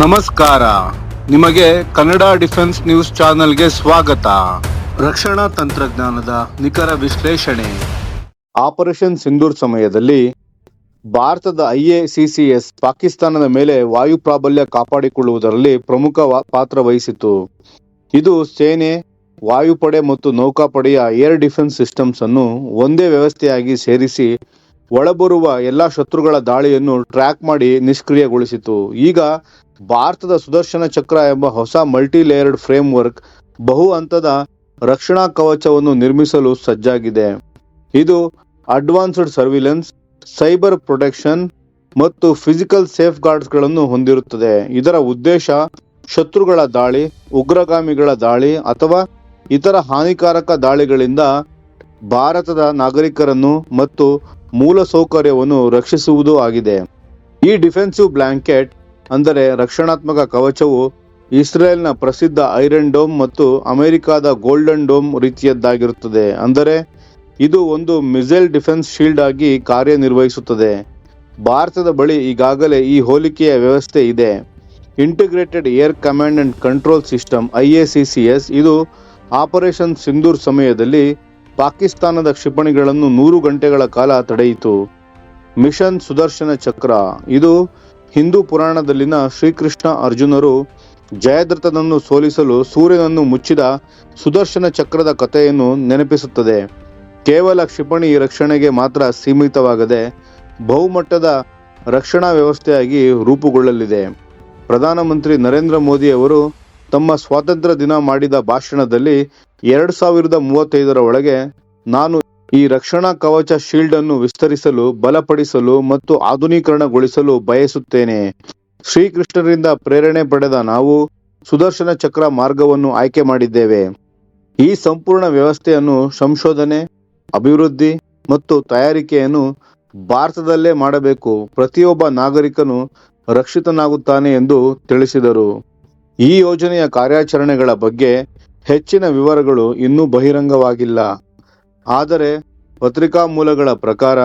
ನಮಸ್ಕಾರ. ನಿಮಗೆ Kannada defence news ಚಾನೆಲ್ಗೆ ಸ್ವಾಗತ. ರಕ್ಷಣಾ ತಂತ್ರಜ್ಞಾನದ ನಿಖರ ವಿಶ್ಲೇಷಣೆ. ಆಪರೇಷನ್ ಸಿಂಧೂರ್ ಸಮಯದಲ್ಲಿ ಭಾರತದ ಐಎಸಿಸಿಎಸ್ ಪಾಕಿಸ್ತಾನದ ಮೇಲೆ ವಾಯು ಪ್ರಾಬಲ್ಯ ಕಾಪಾಡಿಕೊಳ್ಳುವುದರಲ್ಲಿ ಪ್ರಮುಖ ಪಾತ್ರ ವಹಿಸಿತು ಇದು ಸೇನೆ, ವಾಯುಪಡೆ ಮತ್ತು ನೌಕಾಪಡೆಯ ಏರ್ ಡಿಫೆನ್ಸ್ ಸಿಸ್ಟಮ್ಸ್ ಅನ್ನು ಒಂದೇ ವ್ಯವಸ್ಥೆಯಾಗಿ ಸೇರಿಸಿ ಒಳಬರುವ ಎಲ್ಲಾ ಶತ್ರುಗಳ ದಾಳಿಯನ್ನು ಟ್ರ್ಯಾಕ್ ಮಾಡಿ ನಿಷ್ಕ್ರಿಯಗೊಳಿಸಿತು ಈಗ ಭಾರತದ ಸುದರ್ಶನ ಚಕ್ರ ಎಂಬ ಹೊಸ ಮಲ್ಟಿ ಲೇಯರ್ಡ್ ಫ್ರೇಮ್ ವರ್ಕ್ ಬಹು ಹಂತದ ರಕ್ಷಣಾ ಕವಚವನ್ನು ನಿರ್ಮಿಸಲು ಸಜ್ಜಾಗಿದೆ. ಇದು ಅಡ್ವಾನ್ಸ್ಡ್ ಸರ್ವಿಲೆನ್ಸ್, ಸೈಬರ್ ಪ್ರೊಟೆಕ್ಷನ್ ಮತ್ತು ಫಿಸಿಕಲ್ ಸೇಫ್ ಗಾರ್ಡ್ಸ್ಗಳನ್ನು ಹೊಂದಿರುತ್ತದೆ. ಇದರ ಉದ್ದೇಶ ಶತ್ರುಗಳ ದಾಳಿ, ಉಗ್ರಗಾಮಿಗಳ ದಾಳಿ ಅಥವಾ ಇತರ ಹಾನಿಕಾರಕ ದಾಳಿಗಳಿಂದ ಭಾರತದ ನಾಗರಿಕರನ್ನು ಮತ್ತು ಮೂಲಸೌಕರ್ಯವನ್ನು ರಕ್ಷಿಸುವುದು ಆಗಿದೆ. ಈ ಡಿಫೆನ್ಸಿವ್ ಬ್ಲಾಂಕೆಟ್ ಅಂದರೆ ರಕ್ಷಣಾತ್ಮಕ ಕವಚವು ಇಸ್ರೇಲ್ನ ಪ್ರಸಿದ್ಧ ಐರನ್ ಡೋಮ್ ಮತ್ತು ಅಮೆರಿಕಾದ ಗೋಲ್ಡನ್ ಡೋಮ್ ರೀತಿಯದ್ದಾಗಿರುತ್ತದೆ. ಅಂದರೆ ಇದು ಒಂದು ಮಿಸೈಲ್ ಡಿಫೆನ್ಸ್ ಶೀಲ್ಡ್ ಆಗಿ ಕಾರ್ಯನಿರ್ವಹಿಸುತ್ತದೆ. ಭಾರತದ ಬಳಿ ಈಗಾಗಲೇ ಈ ಹೋಲಿಕೆಯ ವ್ಯವಸ್ಥೆ ಇದೆ. Integrated air command and control system IA C C S ಇದು ಆಪರೇಷನ್ ಸಿಂಧೂರ್ ಸಮಯದಲ್ಲಿ ಪಾಕಿಸ್ತಾನದ ಕ್ಷಿಪಣಿಗಳನ್ನು ನೂರು ಗಂಟೆಗಳ ಕಾಲ ತಡೆಯಿತು. ಮಿಷನ್ ಸುದರ್ಶನ ಚಕ್ರ ಇದು ಹಿಂದೂ ಪುರಾಣದಲ್ಲಿನ ಶ್ರೀಕೃಷ್ಣ ಅರ್ಜುನರು ಜಯದ್ರಥನನ್ನು ಸೋಲಿಸಲು ಸೂರ್ಯನನ್ನು ಮುಚ್ಚಿದ ಸುದರ್ಶನ ಚಕ್ರದ ಕಥೆಯನ್ನು ನೆನಪಿಸುತ್ತದೆ. ಕೇವಲ ಕ್ಷಿಪಣಿ ರಕ್ಷಣೆಗೆ ಮಾತ್ರ ಸೀಮಿತವಾಗದೆ ಬಹುಮಟ್ಟದ ರಕ್ಷಣಾ ವ್ಯವಸ್ಥೆಯಾಗಿ ರೂಪುಗೊಳ್ಳಲಿದೆ. ಪ್ರಧಾನಮಂತ್ರಿ ನರೇಂದ್ರ ಮೋದಿ ಅವರು ತಮ್ಮ ಸ್ವಾತಂತ್ರ್ಯ ದಿನ ಮಾಡಿದ ಭಾಷಣದಲ್ಲಿ ಎರಡು ಸಾವಿರದ ಮೂವತ್ತೈದರ ಒಳಗೆ ನಾನು ಈ ರಕ್ಷಣಾ ಕವಚ ಶೀಲ್ಡ್ ಅನ್ನು ವಿಸ್ತರಿಸಲು, ಬಲಪಡಿಸಲು ಮತ್ತು ಆಧುನೀಕರಣಗೊಳಿಸಲು ಬಯಸುತ್ತೇನೆ. ಶ್ರೀಕೃಷ್ಣರಿಂದ ಪ್ರೇರಣೆ ಪಡೆದ ನಾವು ಸುದರ್ಶನ ಚಕ್ರ ಮಾರ್ಗವನ್ನು ಆಯ್ಕೆ ಮಾಡಿದ್ದೇವೆ. ಈ ಸಂಪೂರ್ಣ ವ್ಯವಸ್ಥೆಯನ್ನು ಸಂಶೋಧನೆ, ಅಭಿವೃದ್ಧಿ ಮತ್ತು ತಯಾರಿಕೆಯನ್ನು ಭಾರತದಲ್ಲೇ ಮಾಡಬೇಕು. ಪ್ರತಿಯೊಬ್ಬ ನಾಗರಿಕನು ರಕ್ಷಿತನಾಗುತ್ತಾನೆ ಎಂದು ತಿಳಿಸಿದರು. ಈ ಯೋಜನೆಯ ಕಾರ್ಯಾಚರಣೆಗಳ ಬಗ್ಗೆ ಹೆಚ್ಚಿನ ವಿವರಗಳು ಇನ್ನೂ ಬಹಿರಂಗವಾಗಿಲ್ಲ. ಆದರೆ ಪತ್ರಿಕಾ ಮೂಲಗಳ ಪ್ರಕಾರ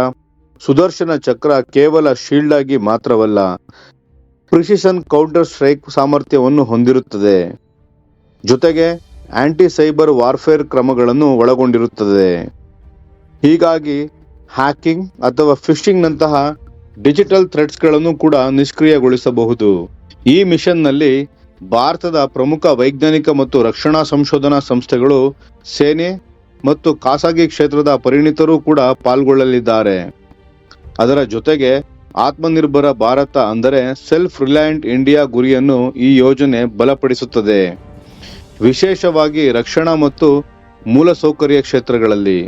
ಸುದರ್ಶನ ಚಕ್ರ ಕೇವಲ ಶೀಲ್ಡ್ ಆಗಿ ಮಾತ್ರವಲ್ಲ ಪ್ರಿಸಿಷನ್ ಕೌಂಟರ್ ಸ್ಟ್ರೈಕ್ ಸಾಮರ್ಥ್ಯವನ್ನು ಹೊಂದಿರುತ್ತದೆ. ಜೊತೆಗೆ ಆಂಟಿ ಸೈಬರ್ ವಾರ್ಫೇರ್ ಕ್ರಮಗಳನ್ನು ಒಳಗೊಂಡಿರುತ್ತದೆ. ಹೀಗಾಗಿ ಹ್ಯಾಕಿಂಗ್ ಅಥವಾ ಫಿಶಿಂಗ್ನಂತಹ ಡಿಜಿಟಲ್ ಥ್ರೆಡ್ಸ್ಗಳನ್ನು ಕೂಡ ನಿಷ್ಕ್ರಿಯಗೊಳಿಸಬಹುದು. ಈ ಮಿಷನ್ನಲ್ಲಿ ಭಾರತದ ಪ್ರಮುಖ ವೈಜ್ಞಾನಿಕ ಮತ್ತು ರಕ್ಷಣಾ ಸಂಶೋಧನಾ ಸಂಸ್ಥೆಗಳು ಸೇನೆ ಮತ್ತು ಖಾಸಗಿ ಕ್ಷೇತ್ರದ ಪರಿಣಿತರು ಕೂಡ ಪಾಲ್ಗೊಳ್ಳಲಿದ್ದಾರೆ. ಅದರ ಜೊತೆಗೆ ಆತ್ಮನಿರ್ಭರ ಭಾರತ ಅಂದರೆ ಸೆಲ್ಫ್ ರಿಲಯಂಟ್ ಇಂಡಿಯಾ ಗುರಿಯನ್ನು ಈ ಯೋಜನೆ ಬಲಪಡಿಸುತ್ತದೆ. ವಿಶೇಷವಾಗಿ ರಕ್ಷಣಾ ಮತ್ತು ಮೂಲಸೌಕರ್ಯ ಕ್ಷೇತ್ರಗಳಲ್ಲಿ.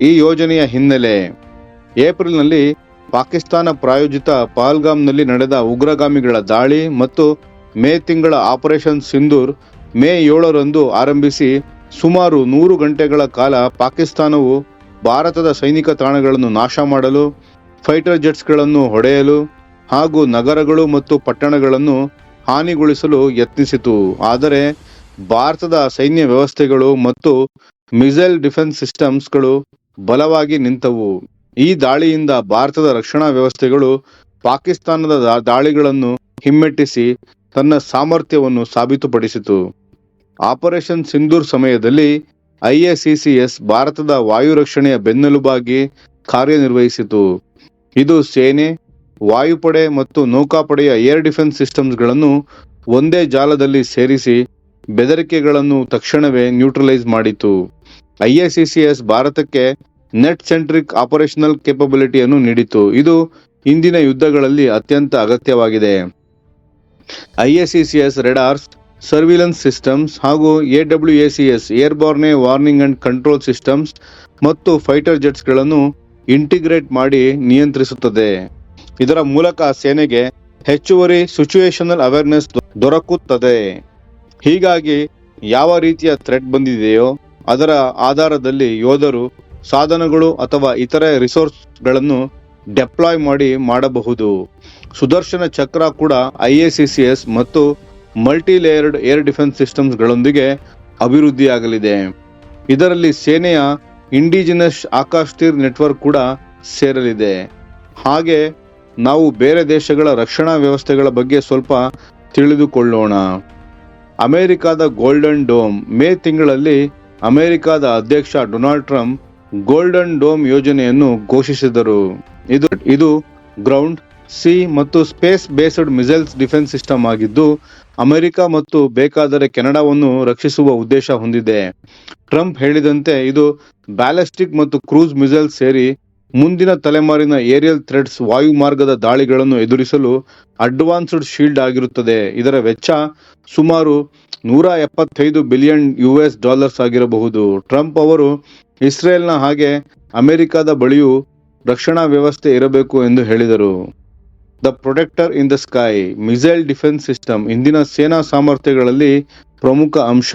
ಈ ಯೋಜನೆಯ ಹಿನ್ನೆಲೆ, ಏಪ್ರಿಲ್ನಲ್ಲಿ ಪಾಕಿಸ್ತಾನ ಪ್ರಾಯೋಜಿತ ಪಹಲ್ಗಾಮ್ನಲ್ಲಿ ನಡೆದ ಉಗ್ರಗಾಮಿಗಳ ದಾಳಿ ಮತ್ತು ಮೇ ತಿಂಗಳ ಆಪರೇಷನ್ ಸಿಂಧೂರ್ ಮೇ ಏಳರಂದು ಆರಂಭಿಸಿ ಸುಮಾರು ನೂರು ಗಂಟೆಗಳ ಕಾಲ ಪಾಕಿಸ್ತಾನವು ಭಾರತದ ಸೈನಿಕ ತಾಣಗಳನ್ನು ನಾಶ ಮಾಡಲು, ಫೈಟರ್ ಜೆಟ್ಸ್ಗಳನ್ನು ಹೊಡೆಯಲು ಹಾಗೂ ನಗರಗಳು ಮತ್ತು ಪಟ್ಟಣಗಳನ್ನು ಹಾನಿಗೊಳಿಸಲು ಯತ್ನಿಸಿತು. ಆದರೆ ಭಾರತದ ಸೈನ್ಯ ವ್ಯವಸ್ಥೆಗಳು ಮತ್ತು ಮಿಸೈಲ್ ಡಿಫೆನ್ಸ್ ಸಿಸ್ಟಮ್ಸ್ಗಳು ಬಲವಾಗಿ ನಿಂತವು. ಈ ದಾಳಿಯಿಂದ ಭಾರತದ ರಕ್ಷಣಾ ವ್ಯವಸ್ಥೆಗಳು ಪಾಕಿಸ್ತಾನದ ದಾಳಿಗಳನ್ನು ಹಿಮ್ಮೆಟ್ಟಿಸಿ ತನ್ನ ಸಾಮರ್ಥ್ಯವನ್ನು ಸಾಬೀತುಪಡಿಸಿತು. ಆಪರೇಷನ್ ಸಿಂಧೂರ್ ಸಮಯದಲ್ಲಿ ಐಎಸಿಸಿಎಸ್ ಭಾರತದ ವಾಯು ರಕ್ಷಣೆಯ ಬೆನ್ನೆಲುಬಾಗಿ ಕಾರ್ಯನಿರ್ವಹಿಸಿತು. ಇದು ಸೇನೆ, ವಾಯುಪಡೆ ಮತ್ತು ನೌಕಾಪಡೆಯ ಏರ್ ಡಿಫೆನ್ಸ್ ಸಿಸ್ಟಮ್ಸ್ಗಳನ್ನು ಒಂದೇ ಜಾಲದಲ್ಲಿ ಸೇರಿಸಿ ಬೆದರಿಕೆಗಳನ್ನು ತಕ್ಷಣವೇ ನ್ಯೂಟ್ರಲೈಸ್ ಮಾಡಿತು. ಐಎಸಿಸಿಎಸ್ ಭಾರತಕ್ಕೆ ನೆಟ್ ಸೆಂಟ್ರಿಕ್ ಆಪರೇಷನಲ್ ಕೇಪಬಿಲಿಟಿಯನ್ನು ನೀಡಿತು. ಇದು ಇಂದಿನ ಯುದ್ಧಗಳಲ್ಲಿ ಅತ್ಯಂತ ಅಗತ್ಯವಾಗಿದೆ. ಐಎಸಿಸಿಎಸ್ ರೆಡಾರ್ಸ್ ಸರ್ವಿಲೆನ್ಸ್ ಸಿಸ್ಟಮ್ಸ್ ಹಾಗೂ AWACS airborne warning and control systems ಮತ್ತು ಫೈಟರ್ ಜೆಟ್ಸ್ಗಳನ್ನು ಇಂಟಿಗ್ರೇಟ್ ಮಾಡಿ ನಿಯಂತ್ರಿಸುತ್ತದೆ. ಇದರ ಮೂಲಕ ಸೇನೆಗೆ ಹೆಚ್ಚುವರಿ ಸಿಚುವೇಶನಲ್ ಅವೇರ್ನೆಸ್ ದೊರಕುತ್ತದೆ. ಹೀಗಾಗಿ ಯಾವ ರೀತಿಯ ಥ್ರೆಟ್ ಬಂದಿದೆಯೋ ಅದರ ಆಧಾರದಲ್ಲಿ ಯೋಧರು ಸಾಧನಗಳು ಅಥವಾ ಇತರೆ ರಿಸೋರ್ಸ್ಗಳನ್ನು ಡೆಪ್ಲಾಯ್ ಮಾಡಿ ಮಾಡಬಹುದು. ಸುದರ್ಶನ ಚಕ್ರ ಕೂಡ ಐಎಸಿಸಿಎಸ್ ಮತ್ತು ಮಲ್ಟಿ ಲೇಯರ್ಡ್ ಏರ್ ಡಿಫೆನ್ಸ್ ಸಿಸ್ಟಮ್ಸ್ಗಳೊಂದಿಗೆ ಅಭಿವೃದ್ಧಿಯಾಗಲಿದೆ. ಇದರಲ್ಲಿ ಸೇನೆಯ ಇಂಡಿಜಿನಸ್ ಆಕಾಶ್ ತೀರ್ ನೆಟ್ವರ್ಕ್ ಕೂಡ ಸೇರಲಿದೆ. ಹಾಗೆ ನಾವು ಬೇರೆ ದೇಶಗಳ ರಕ್ಷಣಾ ವ್ಯವಸ್ಥೆಗಳ ಬಗ್ಗೆ ಸ್ವಲ್ಪ ತಿಳಿದುಕೊಳ್ಳೋಣ. ಅಮೆರಿಕಾದ ಗೋಲ್ಡನ್ ಡೋಮ್ ಮೇ ತಿಂಗಳಲ್ಲಿ ಅಮೆರಿಕದ ಅಧ್ಯಕ್ಷ ಡೊನಾಲ್ಡ್ ಟ್ರಂಪ್ ಗೋಲ್ಡನ್ ಡೋಮ್ ಯೋಜನೆಯನ್ನು ಘೋಷಿಸಿದರು. ಇದು ಇದು ಗ್ರೌಂಡ್ ಸಿ ಮತ್ತು space based missiles defence system ಆಗಿದ್ದು, ಅಮೆರಿಕ ಮತ್ತು ಬೇಕಾದರೆ ಕೆನಡಾವನ್ನು ರಕ್ಷಿಸುವ ಉದ್ದೇಶ ಹೊಂದಿದೆ. ಟ್ರಂಪ್ ಹೇಳಿದಂತೆ ಇದು ಬ್ಯಾಲಿಸ್ಟಿಕ್ ಮತ್ತು ಕ್ರೂಸ್ ಮಿಸೈಲ್ ಸೇರಿ ಮುಂದಿನ ತಲೆಮಾರಿನ ಏರಿಯಲ್ ಥ್ರೆಡ್ಸ್ ವಾಯುಮಾರ್ಗದ ದಾಳಿಗಳನ್ನು ಎದುರಿಸಲು ಅಡ್ವಾನ್ಸ್ಡ್ ಶೀಲ್ಡ್ ಆಗಿರುತ್ತದೆ. ಇದರ ವೆಚ್ಚ ಸುಮಾರು ನೂರ ಎಪ್ಪತ್ತೈದು ಬಿಲಿಯನ್ ಯು ಎಸ್ ಡಾಲರ್ಸ್ ಆಗಿರಬಹುದು. ಟ್ರಂಪ್ ಅವರು ಇಸ್ರೇಲ್ನ ಹಾಗೆ ಅಮೆರಿಕದ ಬಳಿಯೂ ರಕ್ಷಣಾ ವ್ಯವಸ್ಥೆ ಇರಬೇಕು ಎಂದು ಹೇಳಿದರು. The protector in the sky, missile defence system, ಇಂದಿನ ಸೇನಾ ಸಾಮರ್ಥ್ಯಗಳಲ್ಲಿ ಪ್ರಮುಖ ಅಂಶ.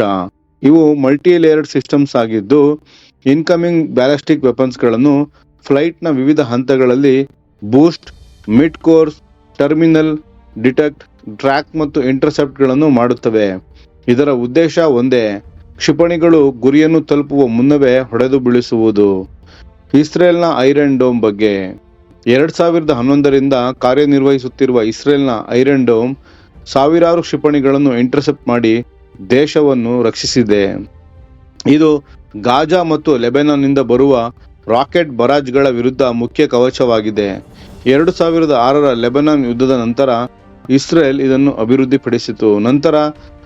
ಇವು ಮಲ್ಟಿ ಲೇಯರ್ಡ್ ಸಿಸ್ಟಮ್ಸ್ ಆಗಿದ್ದು, ಇನ್ಕಮಿಂಗ್ ಬ್ಯಾಲಿಸ್ಟಿಕ್ ವೆಪನ್ಸ್ಗಳನ್ನು ಫ್ಲೈಟ್ನ ವಿವಿಧ ಹಂತಗಳಲ್ಲಿ boost mid course terminal, detect, track ಮತ್ತು ಇಂಟರ್ಸೆಪ್ಟ್ಗಳನ್ನು ಮಾಡುತ್ತವೆ. ಇದರ ಉದ್ದೇಶ ಒಂದೇ, ಕ್ಷಿಪಣಿಗಳು ಗುರಿಯನ್ನು ತಲುಪುವ ಮುನ್ನವೇ ಹೊಡೆದು ಬೀಳಿಸುವುದು ಇಸ್ರೇಲ್ನ ಐರನ್ ಡೋಮ್ ಬಗ್ಗೆ ಎರಡ್ ಸಾವಿರದ ಹನ್ನೊಂದರಿಂದ ಕಾರ್ಯನಿರ್ವಹಿಸುತ್ತಿರುವ ಇಸ್ರೇಲ್ನ ಐರನ್ ಡೋಮ್ ಸಾವಿರಾರು ಕ್ಷಿಪಣಿಗಳನ್ನು ಇಂಟರ್ಸೆಪ್ಟ್ ಮಾಡಿ ದೇಶವನ್ನು ರಕ್ಷಿಸಿದೆ. ಇದು ಗಾಜಾ ಮತ್ತು ಲೆಬೆನಾನ್ನಿಂದ ಬರುವ ರಾಕೆಟ್ ಬರಾಜ್ಗಳ ವಿರುದ್ಧ ಮುಖ್ಯ ಕವಚವಾಗಿದೆ. ಎರಡು ಸಾವಿರದ ಆರರ ಲೆಬನಾನ್ ಯುದ್ಧದ ನಂತರ ಇಸ್ರೇಲ್ ಇದನ್ನು ಅಭಿವೃದ್ಧಿಪಡಿಸಿತು. ನಂತರ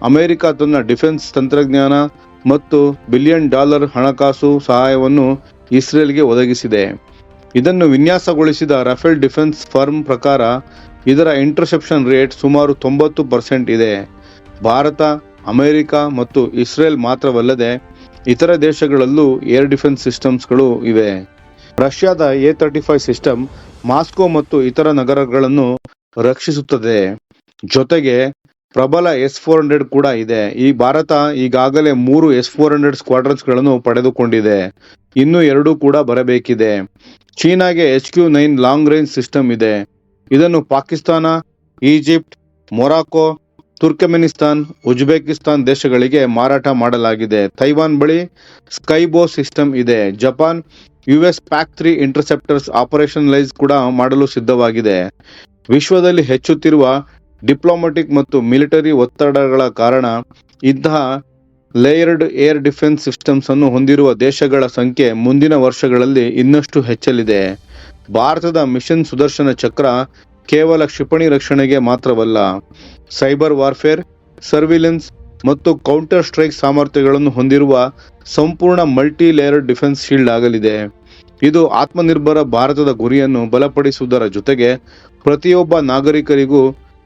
ಅಮೆರಿಕ ತನ್ನ ಡಿಫೆನ್ಸ್ ತಂತ್ರಜ್ಞಾನ ಮತ್ತು ಬಿಲಿಯನ್ ಡಾಲರ್ ಹಣಕಾಸು ಸಹಾಯವನ್ನು ಇಸ್ರೇಲ್ಗೆ ಒದಗಿಸಿದೆ. ಇದನ್ನು ವಿನ್ಯಾಸಗೊಳಿಸಿದ ರಫೇಲ್ ಡಿಫೆನ್ಸ್ ಫರ್ಮ್ ಪ್ರಕಾರ ಇದರ ಇಂಟರ್ಸೆಪ್ಷನ್ ರೇಟ್ ಸುಮಾರು ತೊಂಬತ್ತು ಪರ್ಸೆಂಟ್ ಇದೆ. ಭಾರತ, ಅಮೆರಿಕ ಮತ್ತು ಇಸ್ರೇಲ್ ಮಾತ್ರವಲ್ಲದೆ ಇತರ ದೇಶಗಳಲ್ಲೂ ಏರ್ ಡಿಫೆನ್ಸ್ ಸಿಸ್ಟಮ್ಸ್ಗಳು ಇವೆ. ರಷ್ಯಾದ A thirty five system Moscow ಮತ್ತು ಇತರ ನಗರಗಳನ್ನು ರಕ್ಷಿಸುತ್ತದೆ. ಜೊತೆಗೆ ಪ್ರಬಲ ಎಸ್ ಫೋರ್ ಹಂಡ್ರೆಡ್ ಕೂಡ ಇದೆ. ಈ ಭಾರತ ಈಗಾಗಲೇ ಮೂರು ಎಸ್ ಫೋರ್ ಹಂಡ್ರೆಡ್ ಸ್ಕ್ವಾಡ್ರನ್ಸ್ಗಳನ್ನು ಪಡೆದುಕೊಂಡಿದೆ. ಇನ್ನು ಎರಡು ಕೂಡ ಬರಬೇಕಿದೆ. ಚೀನಾಗೆ H Q nine long range system ಇದೆ. ಇದನ್ನು Pakistan, Egypt Morocco Turkmenistan, Uzbekistan ದೇಶಗಳಿಗೆ ಮಾರಾಟ ಮಾಡಲಾಗಿದೆ. ತೈವಾನ್ ಬಳಿ ಸ್ಕೈಬೋ ಸಿಸ್ಟಮ್ ಇದೆ. Japan US PAC three interceptors operationalise ಕೂಡ ಮಾಡಲು ಸಿದ್ಧವಾಗಿದೆ. ವಿಶ್ವದಲ್ಲಿ ಹೆಚ್ಚುತ್ತಿರುವ ಡಿಪ್ಲೊಮ್ಯಾಟಿಕ್ ಮತ್ತು ಮಿಲಿಟರಿ ಒತ್ತಡಗಳ ಕಾರಣ ಇಂತಹ ಲೇಯರ್ಡ್ ಏರ್ ಡಿಫೆನ್ಸ್ ಸಿಸ್ಟಮ್ಸ್ ಅನ್ನು ಹೊಂದಿರುವ ದೇಶಗಳ ಸಂಖ್ಯೆ ಮುಂದಿನ ವರ್ಷಗಳಲ್ಲಿ ಇನ್ನಷ್ಟು ಹೆಚ್ಚಲಿದೆ. ಭಾರತದ ಮಿಷನ್ ಸುದರ್ಶನ ಚಕ್ರ ಕೇವಲ ಕ್ಷಿಪಣಿ ರಕ್ಷಣೆಗೆ ಮಾತ್ರವಲ್ಲ, ಸೈಬರ್ ವಾರ್ಫೇರ್, ಸರ್ವಿಲೆನ್ಸ್ ಮತ್ತು ಕೌಂಟರ್ ಸ್ಟ್ರೈಕ್ ಸಾಮರ್ಥ್ಯಗಳನ್ನು ಹೊಂದಿರುವ ಸಂಪೂರ್ಣ ಮಲ್ಟಿ ಲೇಯರ್ಡ್ ಡಿಫೆನ್ಸ್ ಶೀಲ್ಡ್ ಆಗಲಿದೆ. ಇದು ಆತ್ಮನಿರ್ಭರ ಭಾರತದ ಗುರಿಯನ್ನು ಬಲಪಡಿಸುವುದರ ಜೊತೆಗೆ ಪ್ರತಿಯೊಬ್ಬ ನಾಗರಿಕರಿಗೂ